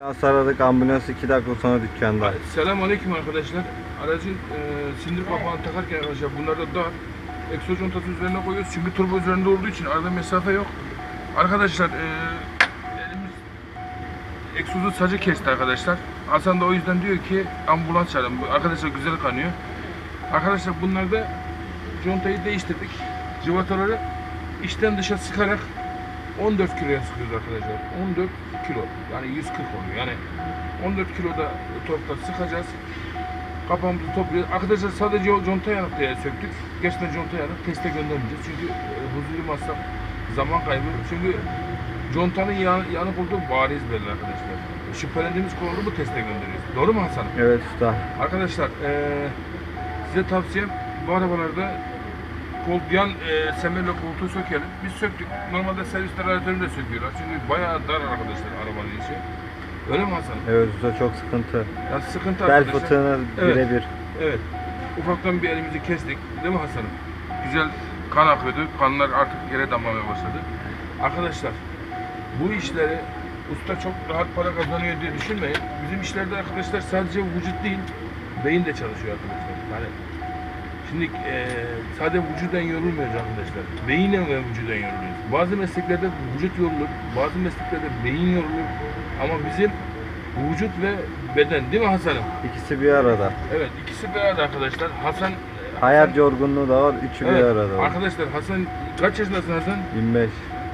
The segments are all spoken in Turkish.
Ambulans aradık. Ambulans 2 dakika sonra dükkanda. Selam aleyküm arkadaşlar. Aracın e, sindir kapağını takarken arkadaşlar bunlarda da egzoz contası üzerine koyuyoruz. Çünkü turbo üzerinde olduğu için arada mesafe yok. Arkadaşlar e, elimiz egzozu sacı kesti arkadaşlar. Hasan da o yüzden diyor ki ambulans çağırın. Arkadaşlar güzel kanıyor. Arkadaşlar bunlarda contayı değiştirdik. Civataları içten dışa sıkarak 14 kiloya sıkıyoruz arkadaşlar. 14 kilo. Yani 140 oluyor. Yani 14 kiloda torkta sıkacağız. Kapağımızı topluyoruz. Arkadaşlar sadece conta yanık diye söktük. Gerçekten conta yanık teste göndermeyeceğiz. Çünkü e, huzurlu masraf zaman kaybı. Çünkü contanın yan, yanık olduğu bariz belli arkadaşlar. Şüphelendiğimiz konu oldu mu teste gönderiyoruz. Doğru mu Hasan? Evet usta. Arkadaşlar eee, size tavsiyem bu arabalarda kol, yan eee semerle koltuğu sökelim. Biz söktük. Normalde servisler aletlerini de söküyorlar. Çünkü bayağı dar arkadaşlar arabanın içi. Öyle mi Hasan? Evet usta çok sıkıntı. Ya sıkıntı Bel arkadaşlar. fıtığına Evet. birebir. Evet. Ufaktan bir elimizi kestik. Değil mi Hasan'ım? Güzel kan akıyordu. Kanlar artık yere damlamaya başladı. Arkadaşlar bu işleri usta çok rahat para kazanıyor diye düşünmeyin. Bizim işlerde arkadaşlar sadece vücut değil, beyin de çalışıyor arkadaşlar. Yani şimdi eee sadece vücuden yorulmuyoruz arkadaşlar. Beyinle ve vücuden yoruluyoruz. Bazı mesleklerde vücut yorulur, bazı mesleklerde beyin yorulur. Ama bizim vücut ve beden değil mi Hasan'ım? İkisi bir arada. Evet ikisi bir arada arkadaşlar. Hasan Hayat yorgunluğu da var. Üçü bir Evet, arada. var. Arkadaşlar Hasan kaç yaşındasın Hasan? 25.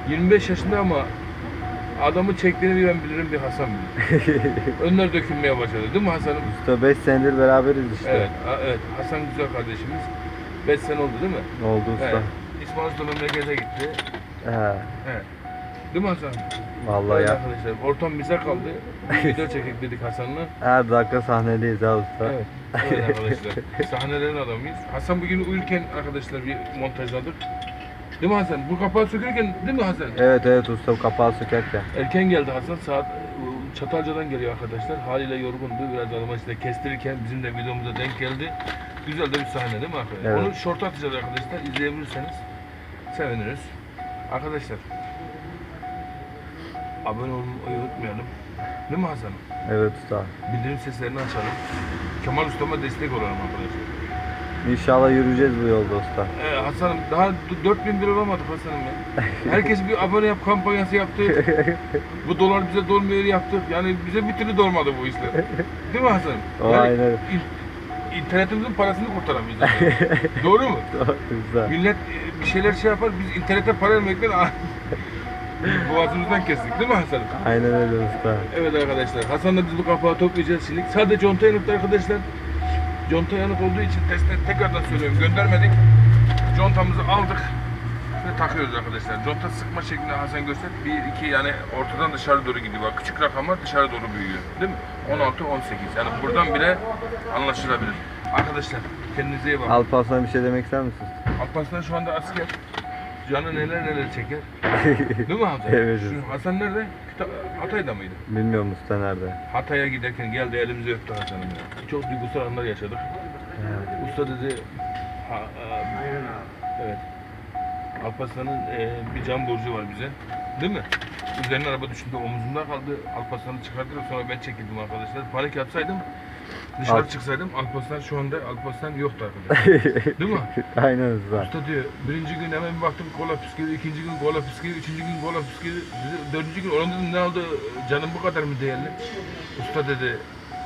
25 yaşında ama adamı çektiğini ben bilirim bir Hasan bilir. Önler dökülmeye başladı değil mi Hasan'ım? Usta 5 senedir beraberiz işte. Evet, evet. Hasan güzel kardeşimiz. 5 sene oldu değil mi? Oldu usta. Evet. İsmail Usta memlekete gitti. He. Evet. Değil mi Hasan? Vallahi Evet ya. arkadaşlar. Ortam bize kaldı. Video çekek dedik Hasan'la. Her dakika sahnedeyiz ha usta. Evet. Evet arkadaşlar. Sahnelerin adamıyız. Hasan bugün uyurken arkadaşlar bir montajladık. Değil mi Hasan? Bu kapağı sökerken değil mi Hasan? Evet evet usta kapağı sökerken. Erken geldi Hasan. Saat e, Çatalca'dan geliyor arkadaşlar. Haliyle yorgundu. Biraz araba işte kestirirken bizim de videomuza denk geldi. Güzel de bir sahne değil mi arkadaşlar? Evet. Onu short atacağız arkadaşlar. İzleyebilirseniz seviniriz. Arkadaşlar abone olmayı unutmayalım. Değil mi Hasan? Evet usta. Bildirim seslerini açalım. Kemal Usta'ma destek olalım arkadaşlar. İnşallah yürüyeceğiz bu yolda usta. Ee, Hasan'ım daha d- 4000 lira olamadık Hasan'ım ya. Herkes bir abone yap kampanyası yaptı. bu dolar bize dolmuyor yaptık. Yani bize bir türlü dolmadı bu işler. Değil mi Hasan'ım? O aynen. in- internetimizin parasını kurtaramayız. yani. Doğru mu? usta. Millet e, bir şeyler şey yapar, biz internete para vermekten boğazımızdan kestik. Değil mi Hasan'ım? Aynen öyle usta. Evet arkadaşlar, Hasan'la biz bu kapağı toplayacağız şimdi. Sadece conta yanıktı arkadaşlar. Conta yanık olduğu için teste tekrardan söylüyorum göndermedik. Contamızı aldık ve takıyoruz arkadaşlar. Conta sıkma şeklinde Hasan göster. 1, 2 yani ortadan dışarı doğru gidiyor. Bak küçük rakamlar dışarı doğru büyüyor. Değil mi? 16, 18. Yani buradan bile anlaşılabilir. Arkadaşlar kendinize iyi bakın. Alparslan bir şey demek ister misin? Alparslan şu anda asker. Canı neler neler çeker. Değil mi Hasan? Evet. Şu Hasan nerede? Hatay'da mıydı? Bilmiyorum usta nerede. Hatay'a giderken geldi elimizi öptü Hasan'ım ya. Çok duygusal anlar yaşadık. He. Usta dedi, ha, e, evet. Alparslan'ın e, bir can borcu var bize. Değil mi? Üzerine araba düşündü omuzumda kaldı. Alparslan'ı çıkardılar sonra ben çekildim arkadaşlar. Panik yapsaydım dışarı Al- çıksaydım Alparslan şu anda Alparslan yoktu arkadaşlar. Değil mi? Aynen usta. Usta diyor birinci gün hemen bir baktım kola püskürüyor, ikinci gün kola püskürüyor, üçüncü gün kola püskürüyor, Dedi, dördüncü gün onun dedim ne oldu canım bu kadar mı değerli? Usta dedi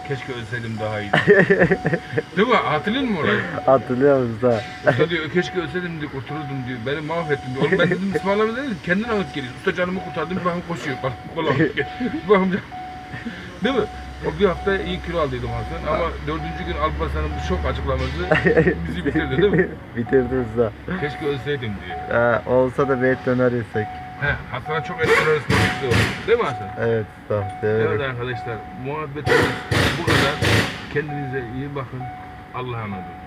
keşke ölseydim daha iyiydi. Değil mi? Hatırlıyor musun orayı? Hatırlıyorum usta. Usta diyor keşke ölseydim diyor kurtulurdum diyor. Beni mahvettin diyor. Oğlum ben dedim ısmarlama dedim kendin alıp geliyor. Usta canımı kurtardım bir bakın koşuyor. Bak kola can- Değil mi? O bir hafta iyi kilo aldıydım Hasan ama dördüncü gün Alparslan'ın bu şok açıklaması bizi bitirdi değil mi? Bitirdi usta. Keşke ölseydim diyor. He, olsa da bir et döner yesek. He, Hasan'a çok etkili istiyor. Değil mi Hasan? Evet usta. Evet Severim. arkadaşlar, muhabbetimiz bu kadar. Kendinize iyi bakın. Allah'a emanet olun.